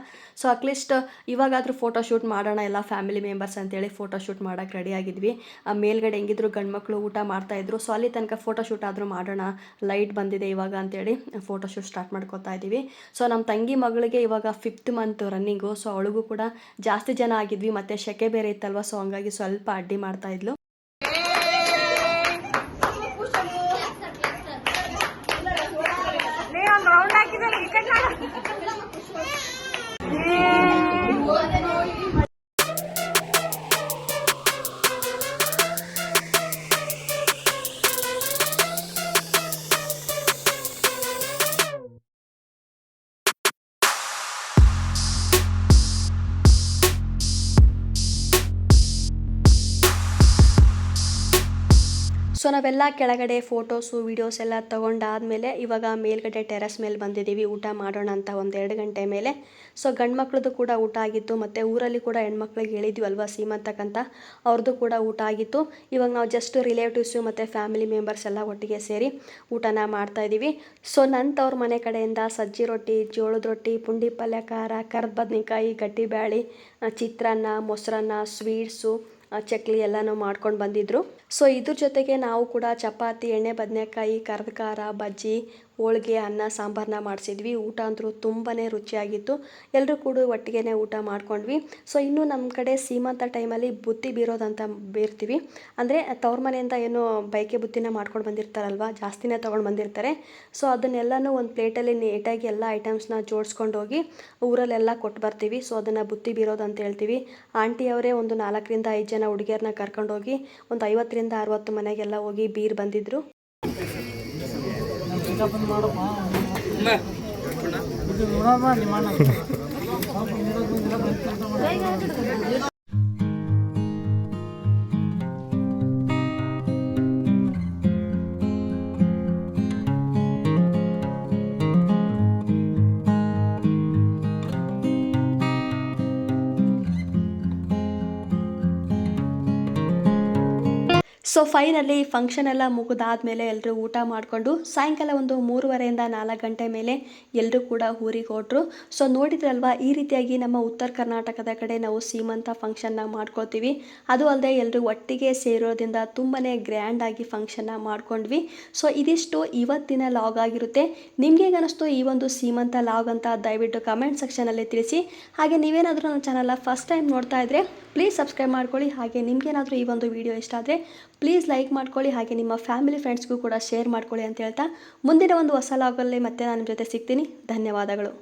ಸೊ ಅಟ್ಲೀಸ್ಟ್ ಇವಾಗಾದರೂ ಫೋಟೋ ಶೂಟ್ ಮಾಡೋಣ, ಎಲ್ಲ ಫ್ಯಾಮಿಲಿ ಮೆಂಬರ್ಸ್ ಅಂತೇಳಿ ಫೋಟೋ ಶೂಟ್ ಮಾಡೋಕ್ಕೆ ರೆಡಿ ಆಗಿದ್ವಿ. ಆ ಮೇಲ್ಗಡೆ ಹೆಂಗಿದ್ರು ಗಂಡ್ಮಕ್ಳು ಊಟ ಮಾಡ್ತಾ ಇದ್ರು. ಸೊ ಅಲ್ಲಿ ತನಕ ಫೋಟೋ ಶೂಟ್ ಆದರೂ ಮಾಡೋಣ ಲೈಟ್ ಬಂದಿದೆ ಇವಾಗ ಅಂತೇಳಿ ಫೋಟೋ ಶೂಟ್ ಸ್ಟಾರ್ಟ್ ಮಾಡ್ಕೋತಾ ಇದ್ದೀವಿ. ಸೊ ನಮ್ಮ ತಂಗಿ ಮಗಳಿಗೆ ಇವಾಗ ಫಿಫ್ತ್ ಮಂತ್ ರನ್ನಿಂಗು ಸೊ ಅವಳಿಗೂ ಕೂಡ ಜಾಸ್ತಿ ಜನ ಆಗಿದ್ವಿ, ಮತ್ತು ಶೆಕೆ ಬೇರೆ ಇತ್ತಲ್ವ ಸೊ ಹಂಗಾಗಿ ಸ್ವಲ್ಪ ಅಡ್ಡಿ ಮಾಡ್ತಾ ನಾವೆಲ್ಲ ಕೆಳಗಡೆ ಫೋಟೋಸು ವೀಡಿಯೋಸ್ ಎಲ್ಲ ತೊಗೊಂಡಾದಮೇಲೆ ಇವಾಗ ಮೇಲ್ಗಡೆ ಟೆರೆಸ್ ಮೇಲೆ ಬಂದಿದ್ದೀವಿ. ಊಟ ಮಾಡೋಣ ಅಂತ ಒಂದು ಎರಡು ಗಂಟೆ ಮೇಲೆ. ಸೊ ಗಂಡು ಮಕ್ಳದ್ದು ಕೂಡ ಊಟ ಆಗಿತ್ತು. ಮತ್ತು ಊರಲ್ಲಿ ಕೂಡ ಹೆಣ್ಮಕ್ಳಿಗೆ ಹೇಳಿದ್ವಿ ಅಲ್ವಾ ಸೀಮಂತಕ್ಕಂಥ ಅವ್ರದ್ದು ಕೂಡ ಊಟ ಆಗಿತ್ತು. ಇವಾಗ ನಾವು ಜಸ್ಟ್ ರಿಲೇಟಿವ್ಸು ಮತ್ತು ಫ್ಯಾಮಿಲಿ ಮೆಂಬರ್ಸ್ ಎಲ್ಲ ಒಟ್ಟಿಗೆ ಸೇರಿ ಊಟನ ಮಾಡ್ತಾಯಿದ್ದೀವಿ ಸೊ ನನ್ನ ಮನೆ ಕಡೆಯಿಂದ ಸಜ್ಜಿ ರೊಟ್ಟಿ ಜೋಳದ ರೊಟ್ಟಿ ಪುಂಡಿ ಪಲ್ಯ ಖಾರ ಕರ್ದ ಬದ್ನೆಕಾಯಿ ಗಟ್ಟಿ ಬ್ಯಾಳಿ ಆ, ಚಿತ್ರಾನ್ನ ಮೊಸರನ್ನ ಸ್ವೀಟ್ಸು ಚಕ್ಲಿ ಎಲ್ಲನೂ ಮಾಡ್ಕೊಂಡು ಬಂದಿದ್ದರು ಸೊ ಇದ್ರ ಜೊತೆಗೆ ನಾವು ಕೂಡ ಚಪಾತಿ, ಎಣ್ಣೆ, ಬದನೆಕಾಯಿ, ಕರ್ದ ಖಾರ, ಬಜ್ಜಿ ಹೋಳ್ಗೆ, ಅನ್ನ ಸಾಂಬಾರನ್ನ ಮಾಡಿಸಿದ್ವಿ. ಊಟ ಅಂತೂ ತುಂಬಾ ರುಚಿಯಾಗಿತ್ತು. ಎಲ್ಲರೂ ಕೂಡ ಒಟ್ಟಿಗೆ ಊಟ ಮಾಡ್ಕೊಂಡ್ವಿ. ಸೊ ಇನ್ನೂ ನಮ್ಮ ಕಡೆ ಸೀಮಂತ ಟೈಮಲ್ಲಿ ಬುತ್ತಿ ಬೀರೋದಂತ ಬೀರ್ತೀವಿ. ಅಂದರೆ ತವ್ರ ಮನೆಯಿಂದ ಏನು ಬೈಕೆ ಬುತ್ತಿನ ಮಾಡ್ಕೊಂಡು ಬಂದಿರ್ತಾರಲ್ವ, ಜಾಸ್ತಿನೇ ತೊಗೊಂಡು ಬಂದಿರ್ತಾರೆ. ಸೊ ಅದನ್ನೆಲ್ಲನೂ ಒಂದು ಪ್ಲೇಟಲ್ಲಿ ನೀಟಾಗಿ ಎಲ್ಲ ಐಟಮ್ಸ್ನ ಜೋಡಿಸ್ಕೊಂಡು ಹೋಗಿ ಊರಲ್ಲೆಲ್ಲ ಕೊಟ್ಟು ಬರ್ತೀವಿ. ಸೊ ಅದನ್ನು ಬುತ್ತಿ ಬೀರೋದು ಅಂತ ಹೇಳ್ತೀವಿ. ಆಂಟಿಯವರೇ ಒಂದು ನಾಲ್ಕರಿಂದ ಐದು ಜನ ಹುಡುಗಿಯರನ್ನ ಕರ್ಕೊಂಡೋಗಿ ಒಂದು ಐವತ್ತರಿಂದ ಅರವತ್ತು ಮನೆಗೆಲ್ಲ ಹೋಗಿ ಬೀರು ಬಂದಿದ್ದರು ನೋಡಮ್ಮ ನಿಮ್ಮ ಸೊ ಫೈನಲಿ ಫಂಕ್ಷನ್ ಎಲ್ಲ ಮುಗಿದಾದ್ಮೇಲೆ ಎಲ್ಲರೂ ಊಟ ಮಾಡಿಕೊಂಡು ಸಾಯಂಕಾಲ ಒಂದು ಮೂರುವರೆಯಿಂದ ನಾಲ್ಕು ಗಂಟೆ ಮೇಲೆ ಎಲ್ಲರೂ ಕೂಡ ಊರಿಗೆ ಹೊರಟ್ರು ಸೊ ನೋಡಿದ್ರಲ್ವಾ, ಈ ರೀತಿಯಾಗಿ ನಮ್ಮ ಉತ್ತರ ಕರ್ನಾಟಕದ ಕಡೆ ನಾವು ಸೀಮಂತ ಫಂಕ್ಷನ್ನ ಮಾಡ್ಕೋತೀವಿ ಅದು ಅಲ್ಲದೆ ಎಲ್ಲರೂ ಒಟ್ಟಿಗೆ ಸೇರೋದ್ರಿಂದ ತುಂಬಾ ಗ್ರ್ಯಾಂಡಾಗಿ ಫಂಕ್ಷನ್ನ ಮಾಡ್ಕೊಂಡ್ವಿ. ಸೊ ಇದಿಷ್ಟು ಇವತ್ತಿನ ಲಾಗ್ ಆಗಿರುತ್ತೆ. ನಿಮಗೆ ಅನಿಸ್ತು ಈ ಒಂದು ಸೀಮಂತ ಲಾಗ್ ಅಂತ ದಯವಿಟ್ಟು ಕಮೆಂಟ್ ಸೆಕ್ಷನಲ್ಲಿ ತಿಳಿಸಿ. ಹಾಗೆ ನೀವೇನಾದರೂ ನನ್ನ ಚಾನಲ್ನ ಫಸ್ಟ್ ಟೈಮ್ ನೋಡ್ತಾ ಇದ್ದರೆ ಪ್ಲೀಸ್ ಸಬ್ಸ್ಕ್ರೈಬ್ ಮಾಡ್ಕೊಳ್ಳಿ. ಹಾಗೆ ನಿಮಗೇನಾದರೂ ಈ ಒಂದು ವಿಡಿಯೋ ಇಷ್ಟ ಆದರೆ ಪ್ಲೀಸ್ ಲೈಕ್ ಮಾಡ್ಕೊಳ್ಳಿ ಹಾಗೆ ನಿಮ್ಮ ಫ್ಯಾಮಿಲಿ ಫ್ರೆಂಡ್ಸ್ಗೂ ಕೂಡ ಶೇರ್ ಮಾಡ್ಕೊಳ್ಳಿ ಅಂತ ಹೇಳ್ತಾ ಮುಂದಿನ ಒಂದು ಹೊಸ ಲಾಗಲ್ಲಿ ಮತ್ತೆ ನಾನು ಜೊತೆ ಸಿಗ್ತೀನಿ. ಧನ್ಯವಾದಗಳು.